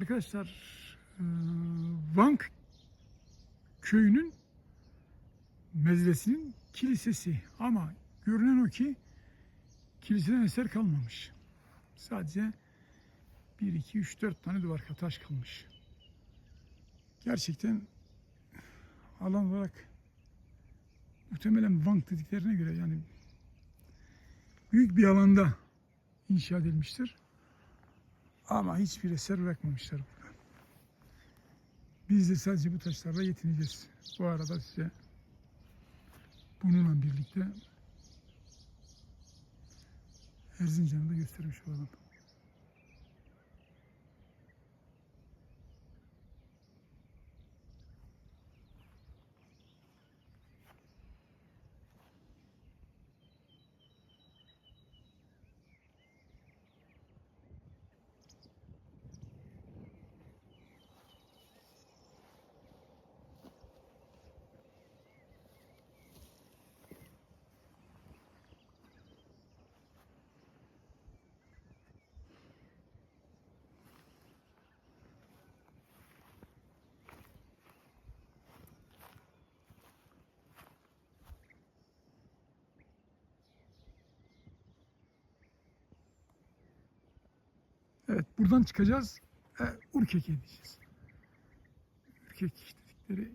Arkadaşlar e, Vank köyünün mezresinin kilisesi ama görünen o ki kiliseden eser kalmamış. Sadece 1, 2, 3, 4 tane duvar taş kalmış. Gerçekten alan olarak muhtemelen Vank dediklerine göre yani büyük bir alanda inşa edilmiştir. Ama hiçbir eser bırakmamışlar burada. Biz de sadece bu taşlarla yetineceğiz. Bu arada size bununla birlikte Erzincan'ı da göstermiş olalım. Evet buradan çıkacağız. E, Urkek'e gideceğiz. Urkek dedikleri